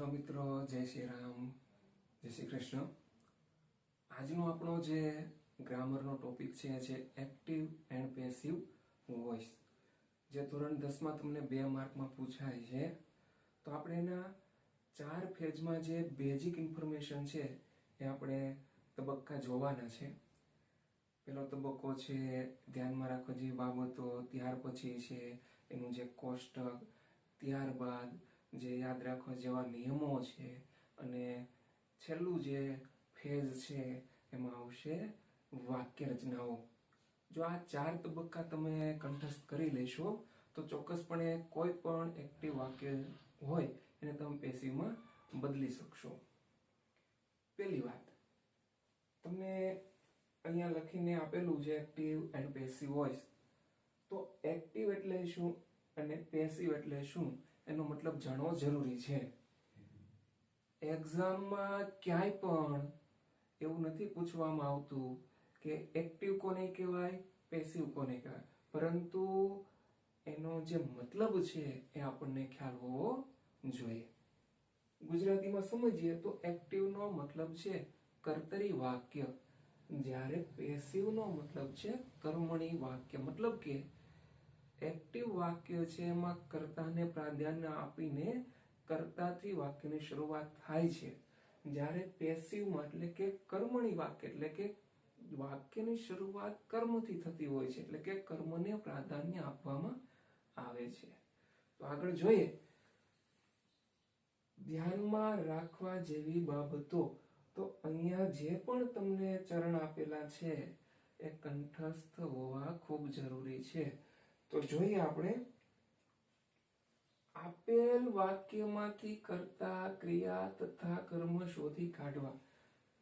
Hello મિત્રો, જય શ્રી રામ, જય શ્રી કૃષ્ણ. આજનો આપણો જે ગ્રામરનો ટોપિક છે એ છે એક્ટિવ એન્ડ પેસિવ વોઇસ જે ધોરણ દસમાં તમને બે માર્કમાં પૂછાય છે, તો આપણે એના ચાર ફેજમાં જે બેઝિક ઇન્ફોર્મેશન છે, એ આપણે તબક્કા જોવાના છે. પેલો તબક્કો છે, ધ્યાનમાં રાખવા જેવી બાબતો, ત્યાર પછી છે, એનું જે કોષ્ટક, ત્યારબાદ જે યાદ રાખવા જેવા નિયમો છે અને છેલ્લું જે ફેઝ છે એમાં આવશે વાક્ય રચનાઓ જો આ ચાર તબક્કા તમે કંઠસ્થ કરી લેશો, તો ચોક્કસપણે કોઈ પણ એક્ટિવ વાક્ય હોય એને તમે પેસીમાં બદલી શકશો. પહેલી વાત, તમને અહીંયા લખીને આપેલું છે એક્ટિવ એન્ડ પેસિવ વોઇસ તો એક્ટિવ એટલે શું અને પેસિવ એટલે શું? એનો મતલબ જાણવો જરૂરી છે. એક્ઝામમાં ક્યાંય પણ એવું નથી પૂછવામાં આવતું કે એક્ટિવ કોને કહેવાય પેસિવ કોને કહેવાય. પરંતુ એનો જે મતલબ છે એ આપણને ખ્યાલ હોવો જોઈએ. ગુજરાતીમાં સમજીએ તો એક્ટિવનો મતલબ છે કર્તરી વાક્ય. જ્યારે પેસિવનો મતલબ છે કર્મણી વાક્ય. મતલબ કે એક્ટિવ વાક્ય છે એમાં કર્તાને પ્રાધાન્ય આપીને કર્તાથી વાક્યની શરૂઆત થાય છે. જ્યારે પેસિવમાં એટલે કે કર્મણી વાક્ય, એટલે કે વાક્યની શરૂઆત કર્મથી થતી હોય છે, એટલે કે કર્મને પ્રાધાન્ય આપવામાં આવે છે. તો આગળ જોઈએ. ધ્યાનમાં રાખવા જેવી બાબતો. તો અહીંયા જે પણ તમને ચરણ આપેલા છે, એ કંઠસ્થ હોવા ખૂબ જરૂરી છે. તો જોઈએ આપણે. આપેલ વાક્યમાંથી કરતા ક્રિયા તથા કર્મ શોધી કાઢવા.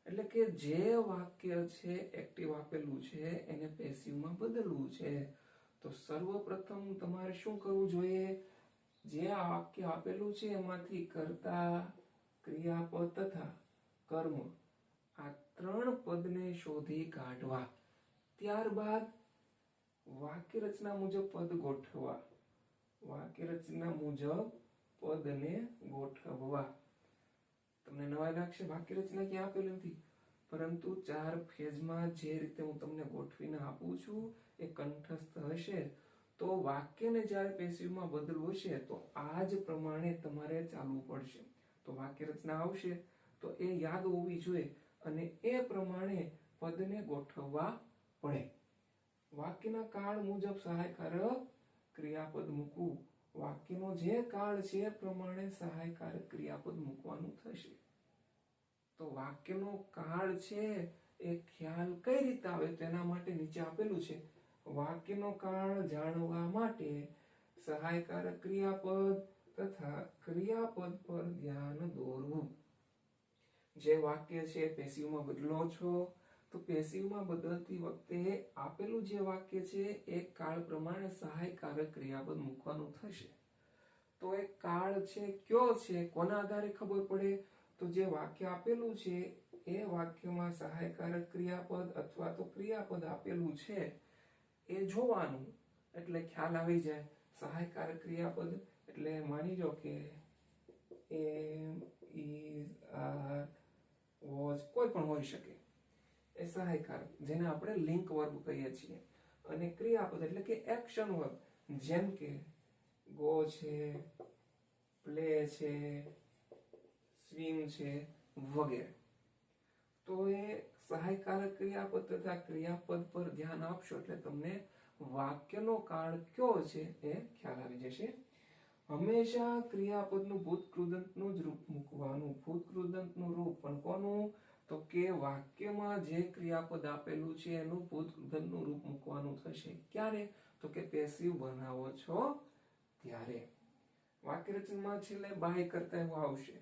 એટલે કે જે વાક્ય છે એક્ટિવ આપેલું છે, એને પેસિવમાં બદલવું છે. તો સર્વપ્રથમ તમારે શું કરવું જોઈએ? જે વાક્ય આપેલું છે, એમાંથી કરતા ક્રિયાપદ તથા કર્મ આ ત્રણ પદને શોધી કાઢવા. ત્યારબાદ વાક્ય રચના મુજબ પદ ગોઠવવા. વાક્ય રચના મુજબ પદને ગોઠવવા. તમને નવાઈ લાગશે? વાક્ય રચના ક્યાં આપેલી નથી? પરંતુ ચાર ફેઝમાં જે રીતે હું તમને ગોઠવીને આપું છું, એ કંઠસ્થ હશે. તો વાક્યને જ્યારે પેસિવમાં બદલવું હશે તો આ જ પ્રમાણે તમારે ચાલવું પડશે. તો વાક્ય રચના આવશે. તો એ યાદ હોવી જોઈએ અને એ પ્રમાણે પદને ગોઠવવા પડે. વાક્યના કાળ મુજબ સહાયકારક ક્રિયાપદ મૂકવું. વાક્યનો જે કાળ છે એ પ્રમાણે સહાયકારક ક્રિયાપદ મૂકવાનું થશે. તો વાક્યનો કાળ છે એ ખ્યાલ કઈ રીતે આવે તેના માટે નીચે આપેલું છે. વાક્યનો કાળ જાણવા માટે સહાયકારક ક્રિયાપદ તથા ક્રિયાપદ પર ધ્યાન દોરવું. જે વાક્ય છે પેસિવમાં બદલો છો. તો પેસિવમાં બદલતી વખતે આપેલું જે વાક્ય છે, એ કાળ પ્રમાણે સહાયકારક ક્રિયાપદ મૂકવાનું થશે. તો એ કાળ છે, કયો છે, કોના આધારે ખબર પડે? તો જે વાક્ય આપેલું છે, એ વાક્યમાં સહાયકારક ક્રિયાપદ અથવા તો ક્રિયાપદ આપેલું છે, એ જોવાનું. એટલે ખ્યાલ આવી જાય. સહાયકારક ક્રિયાપદ, એટલે માની લો કે એમ ઇઝ આર વોઝ કોઈ પણ હોઈ શકે. એ સહાયકારક જેને આપણે લિંક વર્બ કહીએ છીએ. અને ક્રિયાપદ એટલે કે એક્શન વર્બ, જેમ કે ગો છે, પ્લે છે, સ્વિમ છે, વગેરે. તો એ સહાયકારક ક્રિયાપદ તથા ક્રિયાપદ પર ધ્યાન આપશો એટલે તમને વાક્યનો કાળ કયો છે એ ખ્યાલ આવી જશે. હંમેશા ક્રિયાપદનું ભૂત કૃદંતનું જ રૂપ મૂકવાનું ભૂત કૃદંતનું રૂપ પણ કોનું? તો કે વાક્યમાં જે ક્રિયાપદ આપેલું છે એનું ભૂત કૃદંતનું રૂપ મૂકવાનું થશે. ક્યારે? તો કે પેસિવ બનાવો છો ત્યારે. વાક્ય રચનામાં છેલ્લે બાય કરતા એવું આવશે.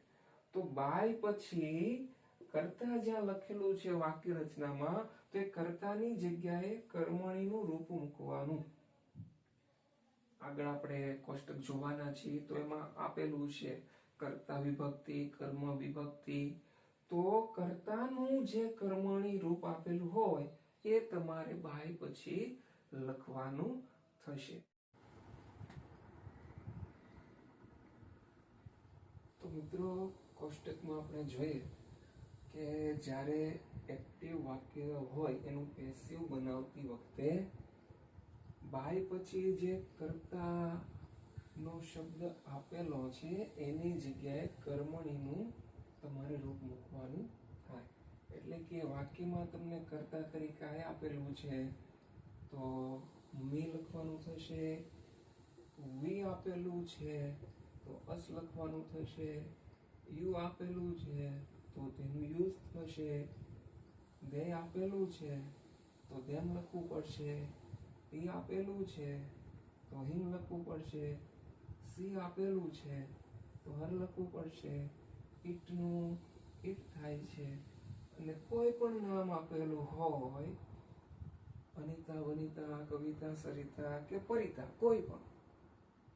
તો બાય પછી કરતા જ્યાં લખેલું છે વાક્ય રચનામાં તો એ કરતાની જગ્યાએ કર્મણીનું રૂપ મૂકવાનું. આગળ આપણે કોષ્ટક જોવાના છીએ, તો એમાં આપેલું છે કર્તા વિભક્તિ, કર્મ વિભક્તિ તો કર્તાનું જે કર્મણી રૂપ આપેલું હોય, એ તમારે બાય પછી લખવાનું થશે. તો મિત્રો, કોષ્ટકમાં આપણે જોઈએ કે જ્યારે એક્ટિવ વાક્ય હોય, એનું પેસિવ બનાવતી વખતે બાય પછી જે કર્તા નો શબ્દ આપેલો છે, એની જગ્યાએ કર્મણીનું તમારે રૂપ મૂકવાનું થાય. એટલે કે વાક્યમાં તમને કરતા તરીકે આપેલું છે, તો મી લખવાનું થશે, વી આપેલું છે, તો અસ લખવાનું થશે, યુ આપેલું છે, તો તેનું યુઝ થશે, દે આપેલું છે, તો દેમ લખવું પડશે, ઈ આપેલું છે, તો હિમ લખવું પડશે, સી આપેલું છે, તો હર લખવું પડશે ઈટનું ઈટ થાય છે. અને કોઈ પણ નામ આપેલું હોય અનિતા વનિતા, કવિતા, સરિતા કે પરિતા, કોઈ પણ,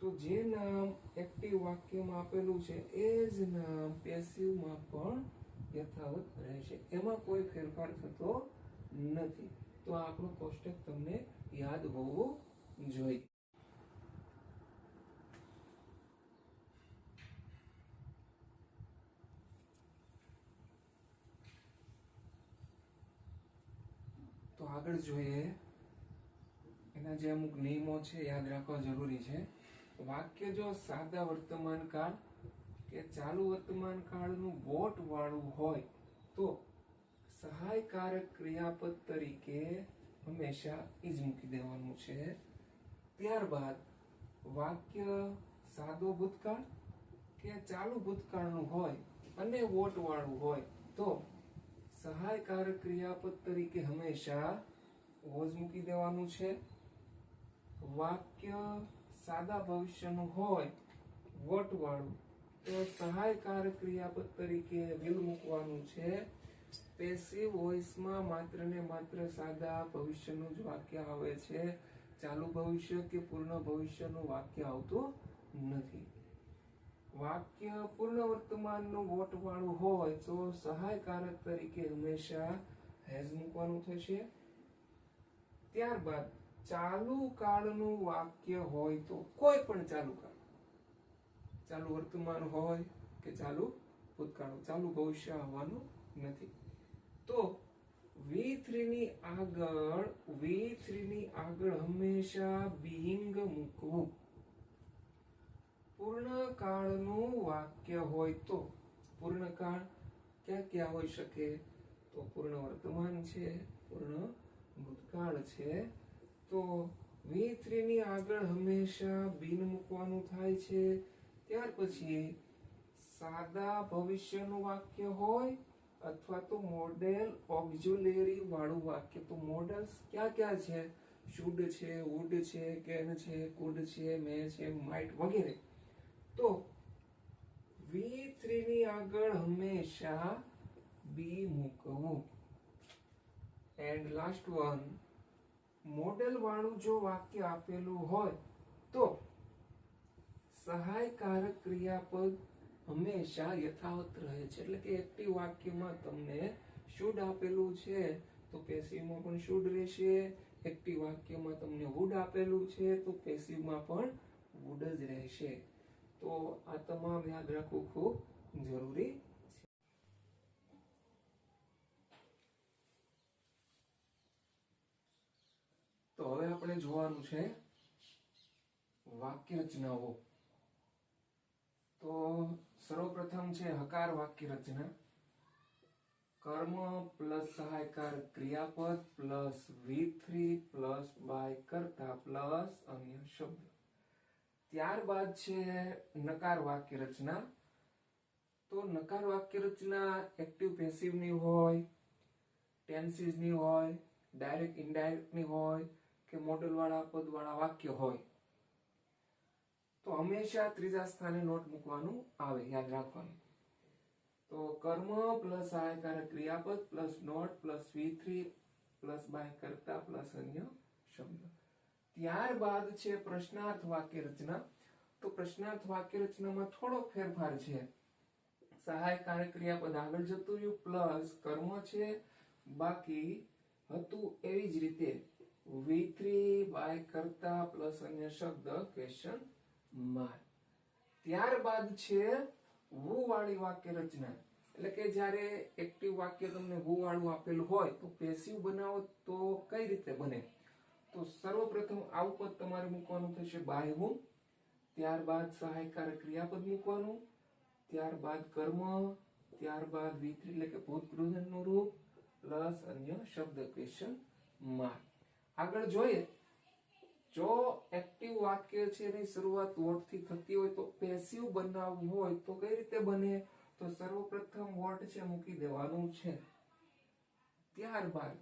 તો જે નામ એક્ટિવ વાક્યમાં આપેલું છે, એ જ નામ પેસિવમાં પણ યથાવત રહેશે એમાં કોઈ ફેરફાર થતો નથી. તો આપણું કોષ્ટક તમને યાદ હોવું જોઈએ તો આગળ જોઈએ, એના જે અમુક નિયમો છે, યાદ રાખવા જરૂરી છે. વાક્ય જો સાદા વર્તમાન કાળ કે ચાલુ વર્તમાન કાળનું બોટ વાળું હોય, તો સહાયકારક ક્રિયાપદ તરીકે હંમેશા ઈજ મૂકી દેવાનું છે. ત્યારબાદ, વાક્ય સાદો ભૂતકાળ કે ચાલુ ભૂતકાળનું હોય અને વોટ વાળું હોય, તો સહાયકારક ક્રિયાપદ તરીકે હંમેશા ઓજ મૂકી દેવાનું છે. વાક્ય સાદા ભવિષ્યનું હોય વોટ વાળું તો સહાયકારક ક્રિયાપદ તરીકે વિલ મૂકવાનું છે. પેસિવ વોઇસમાં માત્ર ને માત્ર સાદા ભવિષ્યનું જ વાક્ય આવે છે. ચાલુ ભવિષ્ય કે પૂર્ણ ભવિષ્યનું વાક્ય આવતું નથી. વાક્ય પૂર્ણ વર્તમાનનું વોટ વાળું હોય, તો સહાયકારક તરીકે હંમેશા હેઝ મૂકવાનું થશે. ત્યારબાદ ચાલુ કાળનું વાક્ય હોય તો કોઈ પણ ચાલુ કાળ. ચાલુ વર્તમાન હોય કે ચાલુ ભૂતકાળ ચાલુ ભવિષ્ય હોવાનું નથી. તો વી થ્રી ની આગળ વી થ્રી ની આગળ હંમેશા બિંગ મૂકવું. પૂર્ણ કાળનું વાક્ય હોય તો પૂર્ણ કાળ ક્યાં ક્યાં હોઈ શકે? તો પૂર્ણ વર્તમાન છે, પૂર્ણ ભૂતકાળ છે, તો વી થ્રી ની આગળ હંમેશા બિન મૂકવાનું થાય છે. ત્યાર પછી સાદા ભવિષ્યનું વાક્ય હોય અથવા તો મોડેલ ઓક્ઝ્યુલેરી વાળું વાક્ય. તો મોડલ્સ ક્યાં ક્યાં છે? શુડ છે, વુડ છે, કેન છે, કુડ છે, મે છે, માઇટ વગેરે. તો વી થ્રી ની આગળ હંમેશા બી મૂકવું. એન્ડ લાસ્ટ વન મોડેલ વાળું જો વાક્ય આપેલું હોય તો સહાયકારક ક્રિયાપદ હંમેશા યથાવત રહે છે. એટલે કે એક્ટિવ વાક્યમાં તમને શુડ આપેલું છે, તો પેસિવમાં પણ શુડ રહેશે. એક્ટિવ વાક્યમાં તમને વુડ આપેલું છે, તો પેસિવમાં પણ વુડ જ રહેશે. તો આ તમામ યાદ રાખવું ખૂબ જરૂરી છે તો હવે આપણે જોવાનું છે વાક્ય રચનાઓ. તો સર્વપ્રથમ છે હકાર વાક્ય રચના. કર્મ પ્લસ સહાયકાર ક્રિયાપદ plus V three plus by કરતા પ્લસ અન્ય શબ્દ. ત્યારબાદ છે નકાર વાક્ય રચના. તો નકાર વાક્ય રચના એક્ટિવ પેસિવની હોય ટેન્સીસની હોય ડાયરેક્ટ ઇનડાયરેક્ટની હોય કે મોડલ વાળા પદ વાળા વાક્ય હોય. તો હંમેશા ત્રીજા સ્થાને નોટ મૂકવાનું આવે, યાદ રાખવાનું. તો કર્મ પ્લસ સહાયકારક ક્રિયાપદ plus not plus V three plus by કરતા પ્લસ અન્ય શબ્દ. ત્યારબાદ છે પ્રશ્નાર્થ વાક્ય રચના. તો પ્રશ્નાર્થ વાક્ય રચનામાં થોડો ફેરફાર છે. સહાયકારક ક્રિયાપદ આગળ જતું રહ્યું, પ્લસ કર્મ છે બાકી હતું એવી જ રીતે. વી થ્રી બાય કરતા પ્લસ અન્ય શબ્દ ક્વેશ્ચન માર્ક ત્યારબાદ છે વુ વાળી વાક્ય રચના એટલે કે જ્યારે એક્ટિવ વાક્ય તમને વુ વાળું આપેલું હોય તો પેસિવ બનાવો તો કઈ રીતે બને? તો સર્વપ્રથમ આવું પદ તમારે મૂકવાનું થશે બાય હું ત્યારબાદ સહાયકારક ક્રિયાપદ મૂકવાનું. ત્યારબાદ કર્મ. ત્યારબાદ વિત્રી એટલે કે ભૂતગૃહનું રૂપ. પ્લસ અન્ય શબ્દ ક્વેશ્ચન માર્ક આગળ જોઈએ, જો એક્ટિવ વાક્ય છે એની શરૂઆત વોટથી થતી હોય તો પેસિવ બનાવવું હોય તો કઈ રીતે બને? તો સર્વપ્રથમ વોટ છે મૂકી દેવાનું છે. ત્યારબાદ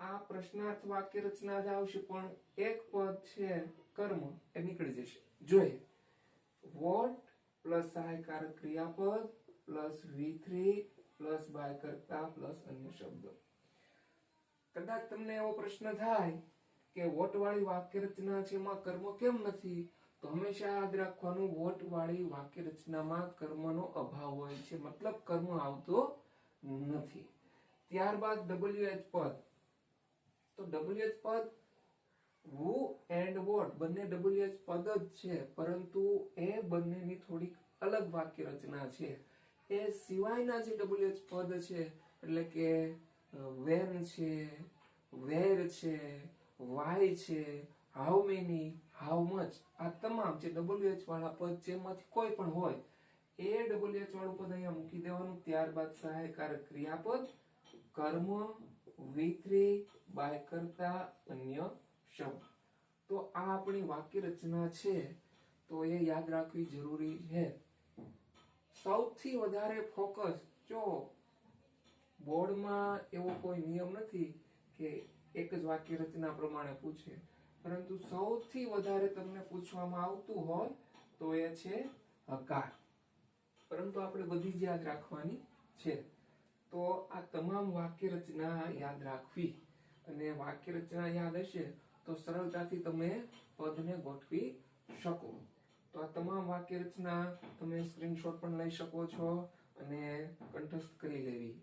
આ પ્રશ્નાર્થ વાક્ય રચના જ આવશે, પણ એક પદ છે કર્મ, એ નીકળી જશે. જોઈએ. વોટ પ્લસ સહાયકારક ક્રિયાપદ plus V three plus by કરતા પ્લસ અન્ય શબ્દો. કદાચ તમને એવો પ્રશ્ન થાય કે વોટ વાળી વાક્ય રચના છે એમાં કર્મ કેમ નથી, તો હંમેશા યાદ રાખવાનું વોટ વાળી વાક્ય રચનામાં કર્મનો અભાવ હોય છે. મતલબ કર્મ આવતો નથી. ત્યારબાદ ડબલ્યુ એચ પદ. તો ડબલ્યુ એચ પદ વુ એન્ડ વોટ બંને ડબલ્યુ એચ પદ જ છે, પરંતુ એ બંનેની થોડીક અલગ વાક્ય રચના છે. એ સિવાયના જે ડબલ્યુ એચ પદ છે, એટલે કે વેન છે વેર છે વાય છે હાઉ મેની, હાઉ મચ. આ તમામ જે ડબલ્યુ એચ વાળા પદ જેમાંથી કોઈ પણ હોય, એ એચ વાળું પદ અહીંયા મૂકી દેવાનું. ત્યારબાદ સહાયકારક ક્રિયાપદ, કર્મ, વિક્રી બાય કરતા અન્ય શબ્દ. તો આ આપણી વાક્ય રચના છે, તો એ યાદ રાખવી જરૂરી છે. સૌથી વધારે ફોકસ જો બોર્ડમાં એવો કોઈ નિયમ નથી કે એક જ વાક્ય રચના પ્રમાણે પૂછે. પરંતુ સૌથી વધારે તમને પૂછવામાં આવતું હોય તો એ છે હકાર. પરંતુ આપણે બધી જ યાદ રાખવાની છે. તો આ તમામ વાક્ય રચના યાદ રાખવી. અને વાક્ય રચના યાદ હશે તો સરળતાથી તમે પદને ગોઠવી શકો. તો આ તમામ વાક્ય રચના તમે સ્ક્રીનશોટ પણ લઈ શકો છો અને કંઠસ્થ કરી લેવી.